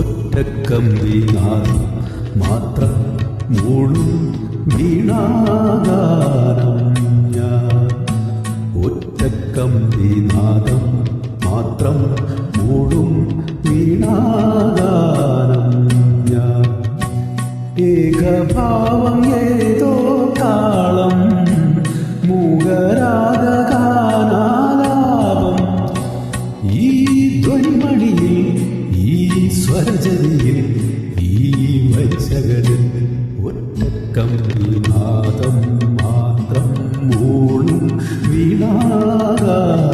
ഒറ്റക്കമ്പിനാദം മാത്രം മൂളും വീണാഗാനം ഞാൻ ഒറ്റക്കമ്പിനാദം മാത്രം മൂളും വീണാഗാനം ഞാൻ ഏകഭാവം സ്വരജതിയിൽ ഈ വരിശകളിൽ ഒറ്റക്കമ്പിനാദം മാത്രം മൂളും വീണാഗാനം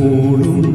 മൂളും